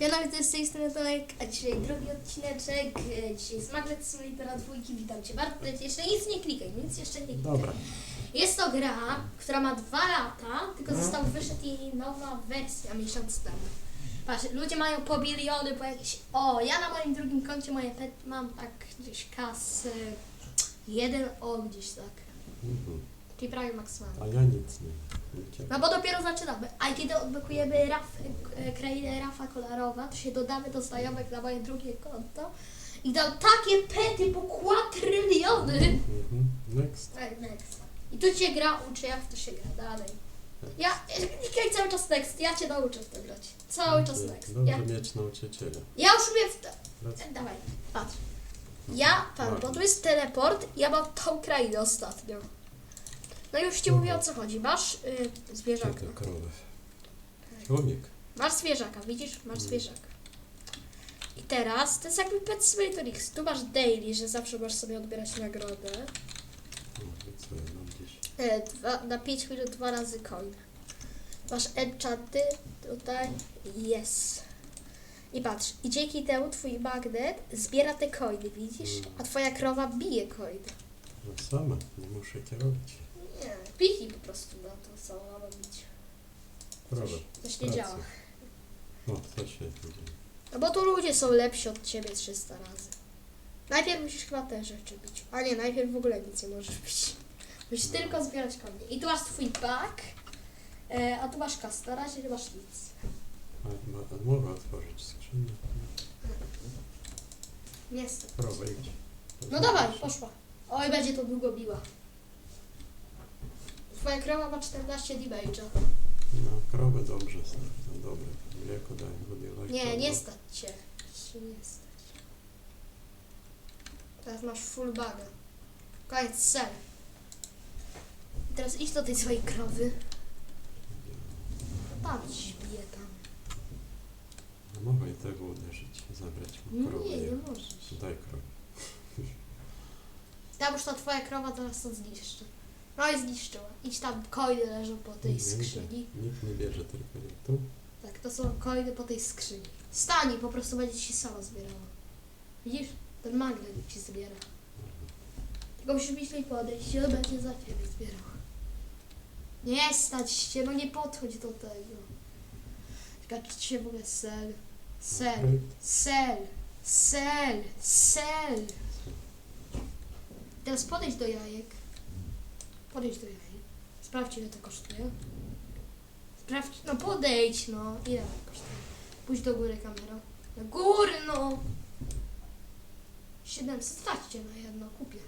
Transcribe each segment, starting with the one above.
Ja nawet z tej strony Tomek, a dzisiaj drugi odcineczek. e, Dzisiaj jest Magnet Simulatora dwójki. Witam Cię bardzo. Jeszcze nic nie klikaj, nic jeszcze nie klikaj. Dobra. Jest to gra, która ma dwa lata, tylko został wyszedł jej nowa wersja miesiąc temu. Patrz, ludzie mają po biliony, po jakieś... O, ja na moim drugim koncie moje pet mam tak gdzieś kas... Jeden o gdzieś tak. Mhm. Czyli prawie maksymalnie. A ja nic nie. No bo dopiero zaczynamy. A kiedy odblokujemy Raf, e, krainę Rafa Kolorowa, to się dodamy do znajomych na moje drugie konto i dam takie pety po kwadryliony. Mhm. Next. Tak, next. I tu cię gra uczy, jak w to się gra dalej. Ja, klikaj cały czas next, ja cię nauczę w to grać. Cały czas next. Dobrze Ja, mieć nauczyciela. ja już umiem w to... E, Dawaj, patrz. Ja, pan, bo tu jest teleport, ja mam tą krainę ostatnią. No już ci mówię o co chodzi. Masz y, Co zwierzaka. to krowy? Człowiek. Masz zwierzaka, widzisz? Masz zwierzaka. I teraz, to jest jakby Pet Simulator X. Tu masz daily, że zawsze możesz sobie odbierać nagrodę. Co ja mam gdzieś? E, dwa, na 5 minut dwa razy coin. Masz enchanty tutaj. Yes. I patrz, i dzięki temu twój magnet zbiera te coiny, widzisz? A twoja krowa bije coiny. No sama, nie muszę cię robić. Nie, piki po prostu na to, co ma robić. Krowę. Coś nie Pracy. działa. O, co się dzieje? No bo tu ludzie są lepsi od ciebie 300 razy. Najpierw musisz chyba te rzeczy bić. A nie, najpierw w ogóle nic nie możesz bić. Musisz No. tylko zbierać kamienie. I tu masz twój bug, e, a tu masz kas. Na razie nie masz nic. A, ma, a mogę otworzyć skrzynię? Niestety. Idź. No dawaj, poszła. Oj, będzie to długo biła. Twoja krowa ma 14 damage'a. No, krowy dobrze są. No dobre. Mleko dają, wody Nie, nie stać cię. Nie stać. Teraz masz full buga. Koniec, ser. I teraz idź do tej swojej krowy. Patrz, bije tam. No mogę i tego uderzyć, zabrać mu krowę. Nie, nie możesz. Daj krowę. Tam już ta twoja krowa teraz to zniszczy. No i zniszczyła. Idź tam, coiny leżą po tej skrzyni. Nikt nie bierze tylko nie tu. Tak, to są coiny po tej skrzyni. Stani, po prostu będzie ci sama zbierała. Widzisz? Ten magnet ci zbiera. Tylko musisz bliżej podejść i on będzie za ciebie zbierał. Nie stać się, no nie podchodź do tego. Tylko czy się w ogóle sel. Sel. Sel. Sel. Sel. Teraz podejdź do jajek. Podejdź do jajek. Sprawdź ile to kosztuje. Sprawdź, no podejdź no. Ile to kosztuje? Pójdź do góry kamerą. Do góry no. 700 straćcie na jedno, kupię.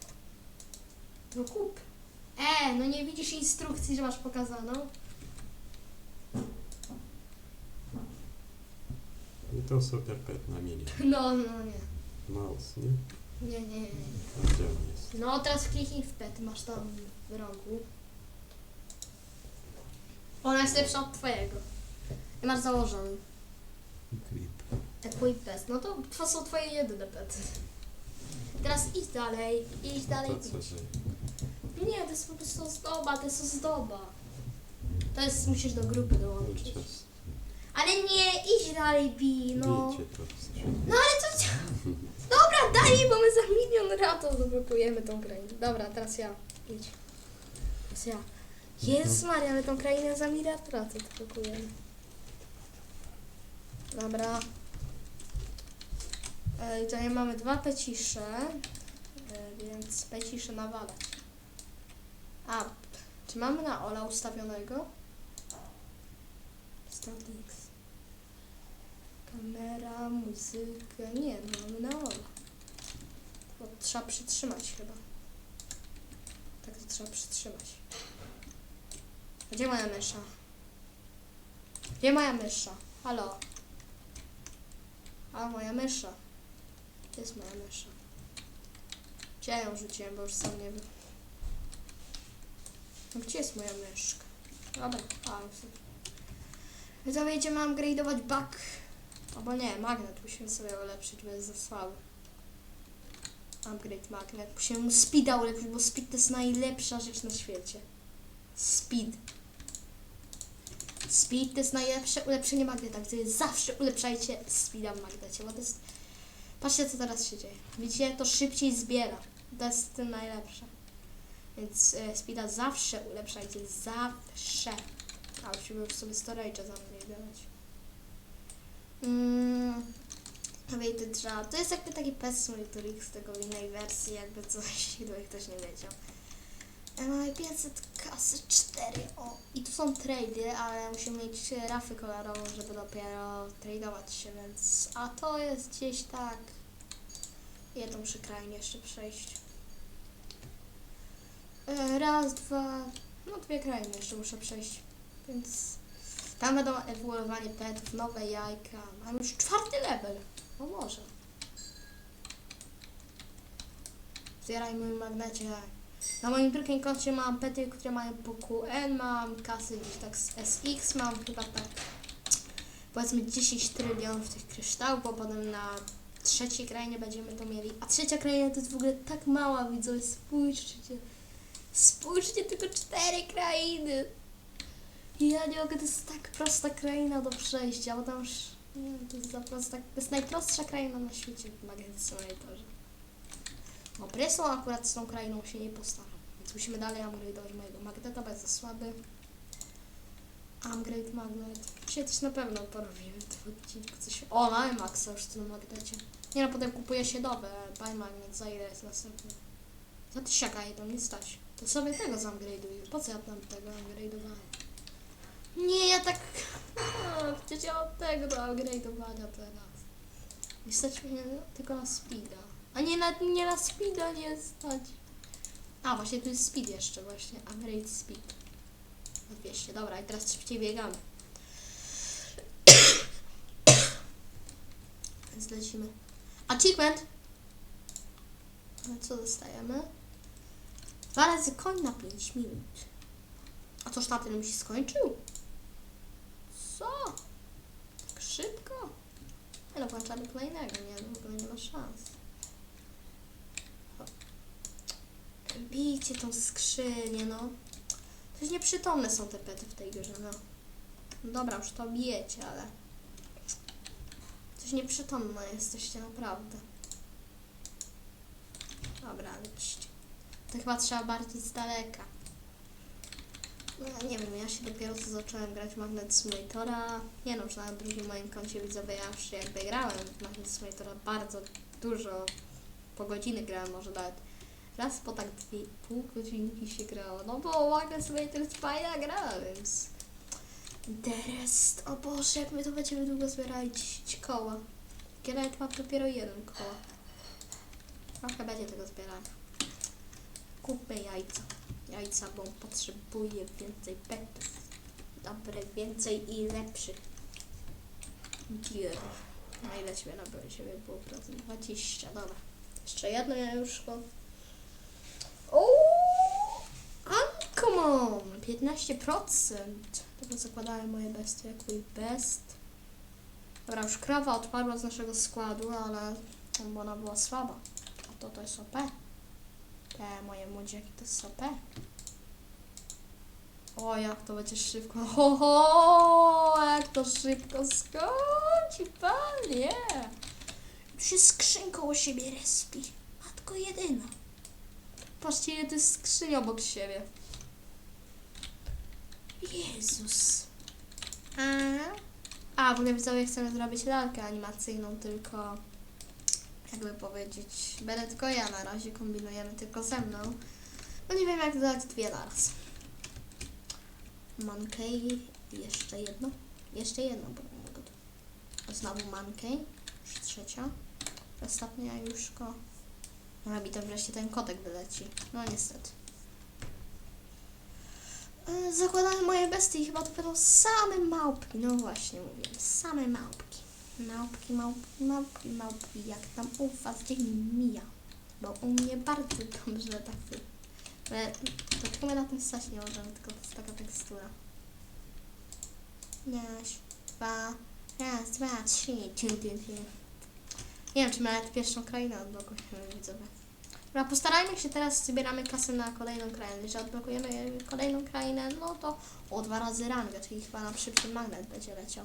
No kup. E, no nie widzisz instrukcji, że masz pokazaną? I to super pet na milion. No, no nie. Mouse, nie? Nie, nie, nie. A gdzie on jest? No teraz kliknij w pet, masz tam w rogu. Ona jest lepsza od twojego. Nie masz założony. Creep. Twój pet. No to to są twoje jedyne pety. Teraz idź dalej, idź dalej. To co idź. się... Nie, to jest po prostu ozdoba, to jest ozdoba. To jest, musisz do grupy dołączyć. Ale nie, idź dalej, Bi, no. Bijcie to w skrzyni. No ale to... Dobra, daj, bo my za milion ratów zablokujemy tą krainę. Dobra, teraz ja. Idź. Teraz ja. Jezus Maria, ale tą krainę za miliard ratów blokujemy. Dobra. E, tutaj mamy dwa pecisze, e, więc pecisze nawalać. A, czy mamy na Ola ustawionego? Start X. Kamera, muzykę. Nie, no mamy na Ola. To trzeba przytrzymać chyba. Tak to trzeba przytrzymać. Gdzie moja mysza? Gdzie moja mysza? Halo? A moja mysza. Gdzie jest moja mysza? Gdzie ja ją rzuciłem, bo już sam nie wiem. No gdzie jest moja myszka? Dobra, a już. My to wiecie, mam grade'ować bug. Albo nie, magnet musimy sobie ulepszyć, bo jest za słaby. Upgrade magnet. Musimy mu speeda ulepszyć, bo speed to jest najlepsza rzecz na świecie. Speed. Speed to jest najlepsze ulepszenie magneta, więc zawsze ulepszajcie speeda w magnecie, bo to jest... Patrzcie co teraz się dzieje. Widzicie, to szybciej zbiera. To jest tym najlepsze. Więc e, speeda zawsze ulepszajcie, zawsze. A musimy sobie storage'a zamknąć. Mm, Weighted Draw. To jest jakby taki Pet Simulator X tego w innej wersji, jakby coś, gdyby ktoś nie wiedział. Mamy 500 kasy 4. O, i tu są trady, ale musimy mieć rafy kolorową, żeby dopiero tradować się, więc. A to jest gdzieś tak. Jedną muszę krainę jeszcze przejść. E, Raz, dwa. No dwie krainy jeszcze muszę przejść. Więc tam będą ewoluowanie petów, nowe jajka. Mam już czwarty level. O może. Zbieraj mój magnecie. Na moim drugim koncie mam pety, które mają po QN, mam kasy gdzieś tak z SX, mam chyba tak powiedzmy 10 trylionów tych kryształów, bo potem na trzeciej krainie będziemy to mieli. A trzecia kraina to jest w ogóle tak mała, widzowie, spójrzcie. Spójrzcie, tylko cztery krainy. Ja nie mogę, to jest tak prosta kraina do przejścia, bo tam już, nie wiem, to jest za prosta, to jest najprostsza kraina na świecie w Magnet Simulatorze. No Brysą akurat z tą krainą się nie postaram, więc musimy dalej upgrade'ować mojego magneta, za słaby. Upgrade magnet. Dzisiaj też na pewno porobimy w odcinku coś. O, mamy maksa już w tym magnecie. Nie no, potem kupuje się nowe, buy magnet, za ile jest następny? Za tysiaka je to nie stać. To sobie tego zupgrade'uję. Po co ja tam tego upgrade'owałem? Nie, ja tak... O, przecież ja mam tego do upgrade'owania teraz. Nie stać mnie tylko na speeda. A nie na, nie na speeda nie stać. A, właśnie tu jest speed jeszcze właśnie. Upgrade speed. Na 200, dobra i teraz szybciej biegamy. Więc lecimy. Achievement! No co dostajemy? Dwa razy koń na 5 minut. A toż na tym się skończył? Co? Tak szybko? No, włączamy kolejnego, nie, no, w ogóle nie ma szans. Bijcie tą skrzynię, no. Coś nieprzytomne są te pety w tej grze, no. dobra, już to bijecie, ale... Coś nieprzytomne jesteście, naprawdę. Dobra, lećcie. To chyba trzeba bardziej z daleka. No, nie wiem, ja się dopiero co zacząłem grać w Magnet Simulatora. Nie no, już na drugim moim koncie widzowie ja już jakby grałem w Magnet Simulatora bardzo dużo. Po godziny grałem, może nawet raz po tak dwie pół godzinki się grało. No bo Magnet Simulator jest fajna gra, więc... The rest, o Boże, jak my to będziemy długo zbierali 10 koła. Nawet mam dopiero jeden koła. Trochę będzie tego zbierać. Kupmy jajca. Jajca, bo potrzebuję więcej petów. Dobre, więcej i lepszych. Gier. Na ile ciebie nabyłem? Ciebie było procent 20, dobra. Jeszcze jedno jajuszko. O, come on! 15%. Tego zakładałem moje bestie jak best. Dobra, już krawa odpadła z naszego składu, ale bo ona była słaba. A to to jest OP. Moje młodziaki to jest OP. O, jak to będzie szybko. Ho, ho, jak to szybko skończy, panie. Tu się skrzyn koło siebie respi. Matko jedyna. Patrzcie, ile to skrzyń obok siebie. Jezus. A, a w ogóle widzowie chcemy zrobić lalkę animacyjną, tylko jakby powiedzieć, będę tylko ja na razie, kombinujemy tylko ze mną. No nie wiem jak dodać dwie naraz. Monkey i jeszcze jedno. Jeszcze jedno, bo mogę tu. Znowu Monkey, już trzecia. Ostatnia jużko. No mi to wreszcie ten kotek wyleci. No niestety. E, Zakładamy moje bestie i chyba to będą same małpki. No właśnie mówię, same małpki. Małpki, małpki, małpki, małpki. Jak tam u was dzień mija. Bo u mnie bardzo dobrze tak wy- Ale tylko my na tym stać nie możemy, tylko to jest taka tekstura. Raz, dwa, raz, dwa, trzy, trzy, trzy, trzy. Nie wiem, czy nawet pierwszą krainę odblokujemy widzowie. Dobra, postarajmy się teraz, zbieramy kasę na kolejną krainę. Że odblokujemy kolejną krainę, no to o dwa razy rangę, czyli chyba na szybszy magnet będzie leciał.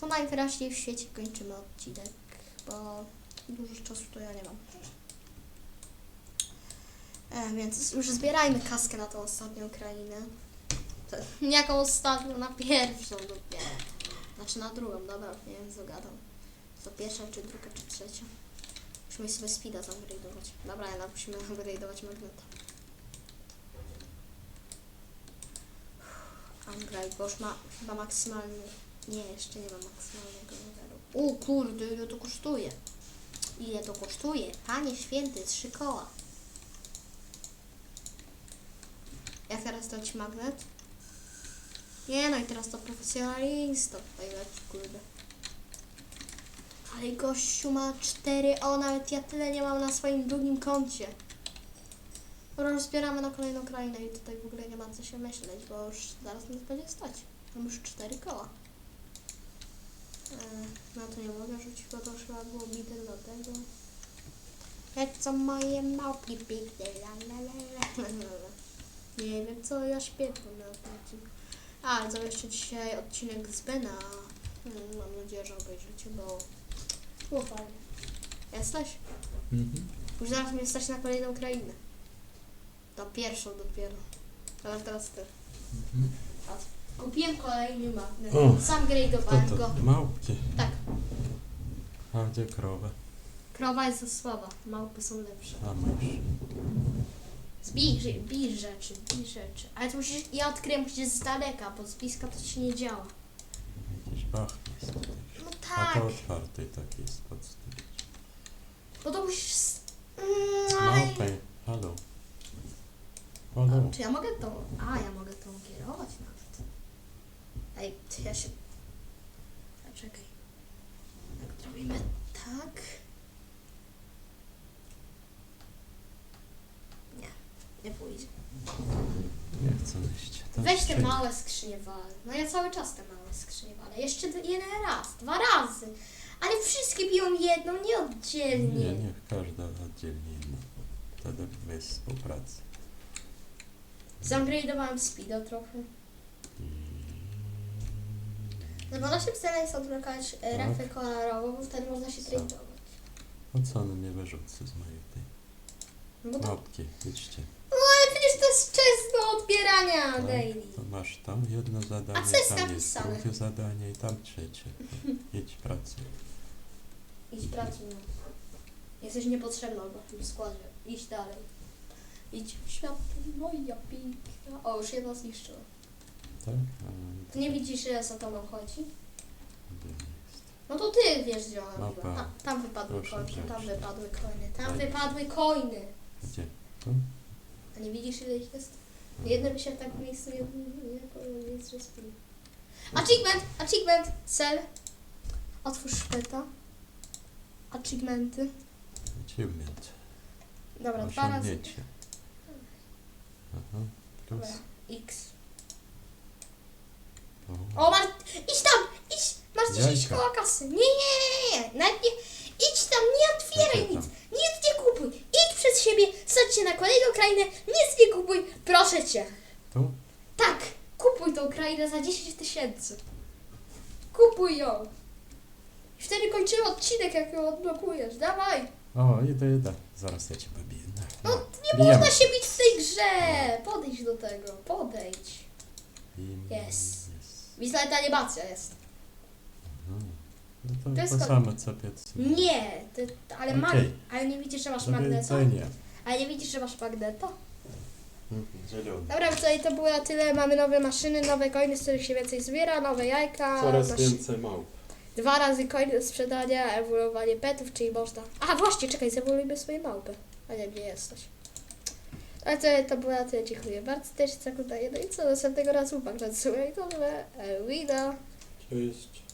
To najwyraźniej w świecie kończymy odcinek, bo dużo czasu to ja nie mam. E, więc już zbierajmy kaskę na tą ostatnią krainę. Jaką ostatnią? Na pierwszą dopiero. Znaczy na drugą, dobra, nie wiem co gadam. Co pierwsza, czy druga, czy trzecia. Musimy sobie speeda zupgrade'ować. Dobra, jednak musimy upgrade'ować magneta. Upgrade, bo już ma chyba maksymalny... Nie, jeszcze nie ma maksymalnego levelu. O kurde, ile to kosztuje? Ile to kosztuje? Panie święty, trzy koła. Jak teraz dać magnet? Nie no i teraz to profesjonalista tutaj leci, kurde. Ale gościu ma cztery, o nawet ja tyle nie mam na swoim drugim koncie. Rozbieramy na kolejną krainę i tutaj w ogóle nie ma co się myśleć, bo już zaraz nas będzie stać. Mam już cztery koła. E, no to nie mogę rzucić, bo to chyba było bite do tego. Lecą moje małpki piękne, la la la la la la la. Nie wiem co ja śpiewam na tym odcinku. A, to jeszcze dzisiaj odcinek z Bena. Mm, Mam nadzieję, że obejrzycie, bo było fajnie. Jesteś? Mhm. Już zaraz mnie stać na kolejną krainę. To pierwszą dopiero. Ale teraz ty. Mhm. Kupiłem kolejny magnet. O, Sam To grade'owałem to go. małpki. Tak. A gdzie krowa? Krowa jest za słaba. Małpy są lepsze. A mysz. Zbij, rze- bij rzeczy, bij rzeczy. Ale to musisz, ja odkryłem musisz z daleka, bo z bliska to ci nie działa. Jakiś bach jest. No A tak, to otwarty taki jest podstawić. bo to musisz... s- Mm, Małpę. Halo. Halo. A, czy ja mogę tą... A, ja mogę tą kierować nawet. Ej, czy ja się... A, czekaj. Jak zrobimy tak... Nie, nie pójdzie. Nie chcę iść. To Weź te małe skrzynie wal. No ja cały czas te małe skrzynie walę. Jeszcze d- jeden raz, dwa razy. Ale wszystkie biją jedną, nie oddzielnie. Nie, niech każda oddzielnie inna. Wtedy jest współpraca. Zupgrade'owałem speeda trochę. No bo naszym celem jest odblokować e, Tak. rafę kolorową, bo wtedy można się Co? tradeować. Po co one mnie wyrzucę z mojej tej No bo to... małpki? Idźcie. No ale przecież to jest często odbierania Tak, daily. To masz tam jedno zadanie, A co jest tam jest napisane? drugie zadanie i tam trzecie. Idź pracuj. Idź pracuj, no. Jesteś niepotrzebna w tym składzie. Idź dalej. Idź w świat, moja piękna. O, już jedno zniszczyło. Tak? Ty nie widzisz, ile za tobą chodzi? No to ty wiesz, gdzie ona No była. tak. Tam wypadły Proszę tam wypadły coiny, tam Daj. wypadły coiny. Gdzie? Tu? A nie widzisz, ile ich jest? Jedne by się tak w miejscu nie, nie, nie zrespiły. Achievement! Achievement! Cel! Otwórz szpeta. Achievementy. Achievement. Dobra, dwa razy. Osiągnięcie. Aha. Plus. Dobra, X. O. Masz, idź tam, idź, masz 10 Jajka. koła kasy. Nie, nie, nie, nie, nawet nie, idź tam, nie otwieraj nic, nic nie kupuj, idź przed siebie, stać się na kolejną krainę, nic nie kupuj, proszę cię. Tu? Tak, kupuj tą krainę za 10 tysięcy. Kupuj ją. I wtedy kończymy odcinek, jak ją odblokujesz, dawaj. O, idę, idę. Zaraz ja cię pobiję. No, nie bijemy można się bić w tej grze, podejdź do tego, podejdź. Bijemy. Jest. Jest. Widzę, animacja jest. Mhm. No to, To jest to samo co piec. Nie, ty, ale, ma, Okej. ale nie widzisz, że masz Do magneta? widzenia. Ale nie widzisz, że masz magneta? Mhm, Zielony. Dobra, tutaj to było na tyle. Mamy nowe maszyny, nowe coiny, z których się więcej zbiera, nowe jajka. Coraz maszy- więcej małp. Dwa razy coiny do sprzedania, ewoluowanie petów, czyli można... A właśnie, czekaj, zewoluujmy swoje małpy. A nie, gdzie jesteś? Ale to, to było na tyle, dziękuję bardzo. Też za oglądanie. No i co, następnego razu upak na i to, e, Wida. Cześć.